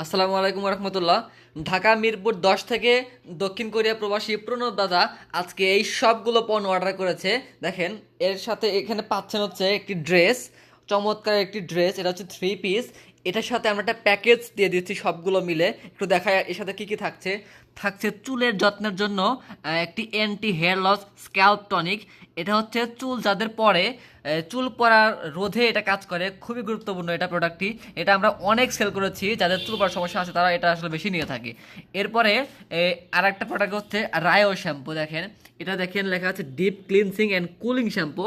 আসসালামু আলাইকুম রহমতুল্লাহ ঢাকা, মিরপুর দশ থেকে দক্ষিণ কোরিয়া প্রবাসী প্রণব দাদা আজকে এই সবগুলো পণ্য অর্ডার করেছে। দেখেন, এর সাথে এখানে পাচ্ছেন হচ্ছে একটি ড্রেস, চমৎকার একটি ড্রেস, এটা হচ্ছে থ্রি পিস এটার সাথে আমরা একটা প্যাকেজ দিয়ে দিচ্ছি সবগুলো মিলে। একটু দেখা এর সাথে কি কি থাকছে? থাকছে চুলের যত্নের জন্য একটি anti hair loss scalp tonic এটা হচ্ছে চুল যাদের পরে চুল পড়ার রোধে এটা কাজ করে, খুবই গুরুত্বপূর্ণ এটা প্রোডাক্টটি এটা আমরা অনেক সেল করেছি, যাদের চুল পড়ার সমস্যা আছে তারা এটা আসলে বেশি নিয়ে থাকে। এরপরে আর একটা প্রোডাক্ট হচ্ছে রায়ো শ্যাম্পু দেখেন। এটা দেখেন লেখা আছে deep cleansing and cooling shampoo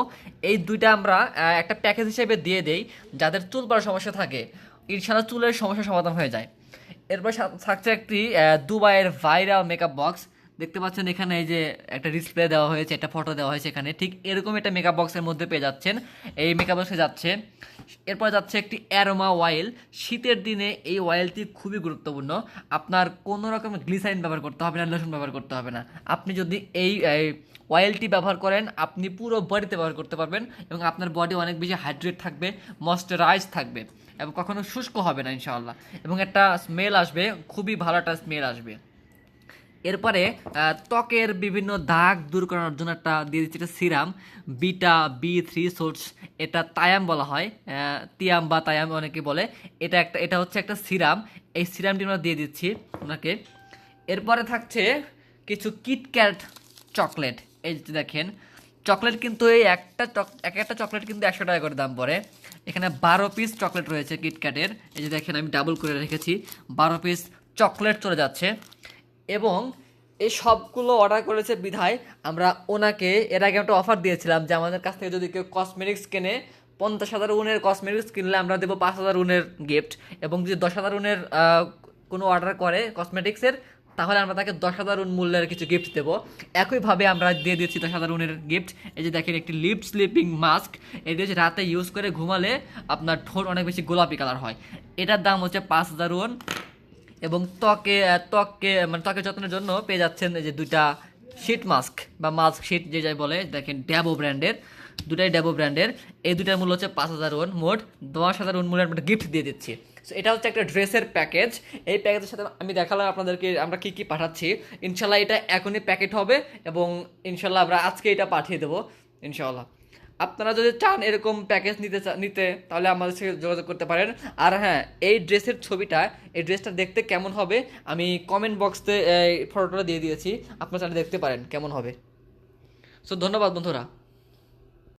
এই দুইটা আমরা একটা প্যাকেজ হিসেবে দিয়ে দেই, যাদের চুল পড়ার সমস্যা থাকে ইনশাল্লাহ চুলের সমস্যা সমাধান হয়ে যায়। এরপর থাকছে একটি দুবাইয়ের ভাইরাল মেকআপ বক্স দেখতে পাচ্ছেন এখানে এই যে একটা ডিসপ্লে দেওয়া হয়েছে, একটা ফটো দেওয়া হয়েছে এখানে। ঠিক এরকম একটা মেকআপ বক্সের মধ্যে পেয়ে যাচ্ছেন। এই মেকআপ বক্সে যাচ্ছে। এরপর যাচ্ছে একটি অ্যারোমা অয়েল শীতের দিনে এই অয়েলটি খুবই গুরুত্বপূর্ণ। আপনার কোনো রকম গ্লিসারিন ব্যবহার করতে হবে না লোশন ব্যবহার করতে হবে না। আপনি যদি এই অয়েলটি ব্যবহার করেন, আপনি পুরো বডিতে ব্যবহার করতে পারবেন এবং আপনার বডি অনেক বেশি হাইড্রেট থাকবে ময়শ্চারাইজ থাকবে এবং কখনো শুষ্ক হবে না, ইনশাআল্লাহ। এবং একটা স্মেল আসবে, খুবই ভালো একটা স্মেল আসবে। এরপরে ত্বকের বিভিন্ন দাগ দূর করার জন্য একটা দিয়ে দিচ্ছি একটা serum, beta, B three source এটা তায়াম বলা হয় তিয়াম বা তায়াম অনেকে বলে। এটা একটা, এটা হচ্ছে একটা সিরাম, এই সিরামটি আমরা দিয়ে দিচ্ছি ওনাকে। এরপরে থাকছে কিছু কিটক্যাট চকলেট। এই যে দেখেন, চকলেট কিন্তু এই একটা চক- এক একটা চকলেট কিন্তু একশো টাকা করে দাম পড়ে। এখানে বারো পিস চকলেট রয়েছে কিটক্যাটের এই যে দেখেন, আমি ডাবল করে রেখেছি। বারো পিস চকলেট চলে যাচ্ছে। এবং এই সবগুলো অর্ডার করেছে বিধায় আমরা ওনাকে এর আগে একটা অফার দিয়েছিলাম যে আমাদের কাছ থেকে যদি কেউ কসমেটিক্স কেনে, পঞ্চাশ হাজার উনের কসমেটিক্স কিনলে আমরা দেবো পাঁচ হাজার উনের গিফট এবং যদি দশ হাজার উনের কোনো অর্ডার করে কসমেটিক্সের তাহলে আমরা তাকে দশ হাজার উন মূল্যের কিছু গিফট দেবো। একইভাবে আমরা দিয়ে দিচ্ছি দশ হাজার উনের গিফট এই যে দেখেন একটি লিপ স্লিপিং মাস্ক এটি হচ্ছে রাতে ইউজ করে ঘুমালে আপনার ঠোঁট অনেক বেশি গোলাপি কালার হয়। এটার দাম হচ্ছে পাঁচ হাজার উন। এবং ত্বকে ত্বককে মানে ত্বকের যত্নের জন্য পেয়ে যাচ্ছেন যে দুইটা শীট মাস্ক বা মাস্ক শীট যে যাই বলে, দেখেন ড্যাবো ব্র্যান্ডের দুটাই ড্যাবো ব্র্যান্ডের এই দুটার মূল্য হচ্ছে পাঁচ হাজার ওন মোট দশ হাজার ওন মূল্যের একটা গিফট দিয়ে দিচ্ছি। সো এটা হচ্ছে একটা ড্রেসের প্যাকেজ এই প্যাকেজের সাথে আমি দেখালাম আপনাদেরকে আমরা কি কি পাঠাচ্ছি। ইনশাল্লাহ এটা এখনই প্যাকেট হবে এবং ইনশাল্লাহ আমরা আজকে এটা পাঠিয়ে দেবো, ইনশাল্লাহ। আপনারা যদি চান এরকম প্যাকেজ নিতে নিতে, তাহলে আমাদের সাথে যোগাযোগ করতে পারেন। আর হ্যাঁ এই ড্রেসের ছবিটা, এই ড্রেসটা দেখতে কেমন হবে, আমি কমেন্ট বক্সে ফটোটা দিয়ে দিয়েছি। আপনারা চাইলে দেখতে পারেন কেমন হবে। সো ধন্যবাদ বন্ধুরা।